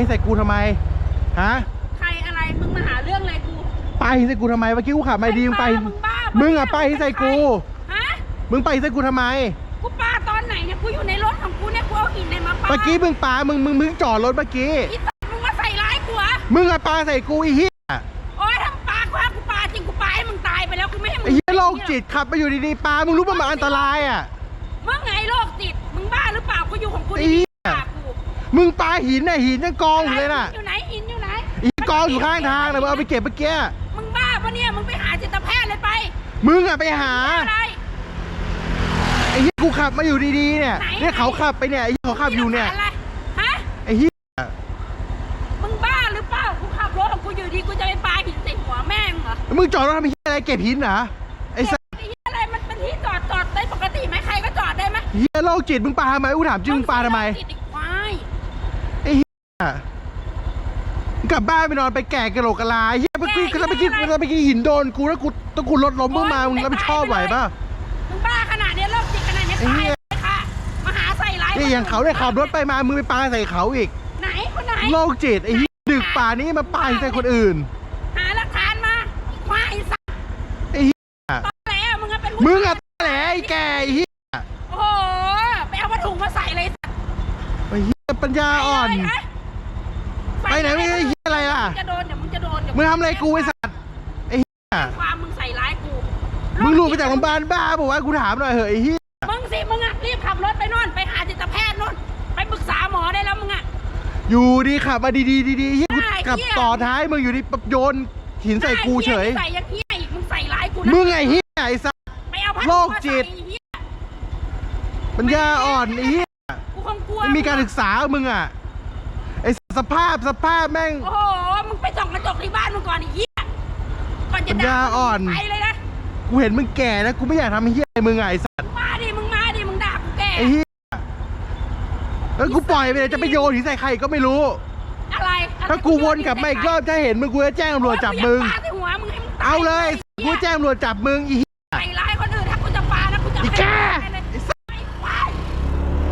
หินใส่กูทำไม ฮะ ใครอะไรมึงมาหาเรื่องอะไรกูปาหินใส่กูทำไมเมื่อกี้กูขับมาดีมึงไป มึงบ้ามึมึงอะปาหินใส่กู ฮะมึงไปหินใส่กูทำไม กูปาตอนไหนเนี่ยกูอยู่ในรถของกูเนี่ยกูเอาหินไหนมาปาเมื่อกี้มึงปามึงมึงมึงจอดรถเมื่อกี้ อีสัตว์มึงมาใส่ร้ายกูเหรอมึงอะปาใส่กูไอ้เหี้ยโอ๊ยทำปากูฮะกูปาจริงกูปาให้มึงตายไปแล้วกูไม่ให้มึงไอ้เหี้ยโรคจิตขับมาอยู่ดีๆปามึงรู้ป่ะมันอันตรายอะมึงไงโรคจิต มึงปาหินน่ะหินยังกองอยู่เลยน่ะอยู่ไหนหินอยู่ไหนไอีกองอยู่ข้างทางนะมึงเอาไปเก็บเมื่อกี้มึงบ้าปะเนี่ยมึงไปหาจิตแพทย์เลยไป มึงอะไปหาอะไรไอ้เหี้ยกูขับมาอยู่ดีๆเนี่ยไหนเนี่ยเขาขับไปเนี่ยไอ้เหี้ยเขาขับอยู่เนี่ยอะไรฮะไอ้เหี้ยมึงบ้าหรือเปล่ากูขับรถของกูอยู่ดีกูจะไปปาหินใส่หัวแม่งเหรอมึงจอดรถทำเหี้ยอะไรเก็บหินเหรอไอ้สัสไอ้เหี้ยอะไรมันเป็นที่จอดจอดได้ปกติไหมใครก็จอดได้ไหมเหี้ยโรคจิตมึงปาทำไมกูถามจริงมึงปาทำไมติดอีกควาย ไอ้เหี้ยมึง กลับบ้านไปนอนไปแก่กะโหลกกะลาเหี้ยเมื่อกี้ถ้าเมื่อกี้ถ้าเมื่อกี้หินโดนกูแล้วกูต้องกูรถล้มมึงมามึงรับผิดชอบไหวป่ะมึงบ้าขนาดเนี้ยโรคจิตขนาดเนี้ยไอ้ตาเหี้ยยเลยค่ะมาหาใส่ร้ายนี่อย่างเขาเนี่ยขับรถไปมามึงไปปาใส่เขาอีก ไหนคนไหนโรคจิตไอ้เหี้ยดึกป่านี้มาปาใส่คนอื่น หาหลักฐานมาควายไอ้สัตว์ไอ้เหี้ยตอนแหลมึงอะเป็นผู้มึงอะแหละไอ้แก่ไอ้เหี้ยโอ้โหไปเอาผ้าถุงมาใส่เลยสัตว์ไอ้เหี้ยปัญญาอ่อน ไปเลยะไปไหนไม่ได้เหี้ยอะไรล่ะมึงจะโดนเดี๋ยวมึงจะโดนเดี๋ยวมึงทำอะไรกูไอ้สัตว์ไอ้เหี้ยความมึงใส่ร้ายกูมึงหลุดมาจากโรงพยาบาลบ้าบอกว่าวะกูถามหน่อยเหอะไอ้เหี้ยมึงสิมึงอะรีบขับรถไปนู่นไปหาจิตแพทย์นู่นไปปรึกษาหมอได้แล้วมึงอะอยู่ดีขับมาดีๆดีๆเหี้ยกูได้ขับเหี้ย ต่อท้ายมึงอยู่ดีปั๊บโยนหินใส่กูเฉย ใส่ยังเฮียอีกมึงใส่ร้ายกูนะมึงไงเหี้ยไอ้สัตว์ ไปเอาผ้าโรคจิต มาใส่เหี้ยปัญญาอ่อนไอ้เหี้ยกูคงกลัวไม่มีการศึกษามึงอะ ไอ้สภาพสภาพแม่ง โอ้โห มึงไปส่องกระจกที่บ้านมึงก่อนไอ้เหี้ยก่อนจะปัญญาอ่อน ไปเลยนะ กูเห็นมึงแก่นะกูไม่อยากทำเหี้ยอะไรมึงอะไอ้สัตว์มาดิ มึงมาดิ มึงด่ากูแก่ ไอ้เหี้ยแล้วกูปล่อยไปเลยจะไปโยนหินใส่ใครก็ไม่รู้อะไรอะไรถ้ากูวนกลับมาอีกรอบถ้าเห็นมึงกูจะแจ้งตำรวจจับมึงโอ้ยกูอยากปาที่หัวมึงให้มึงตเอาเลยไอ้กูหี้แจ้งตำรวจจับมึงอีเหี้ย ใส่ร้ายคนอื่นถ้ากูจะปานะกูจะอีไม่แกได้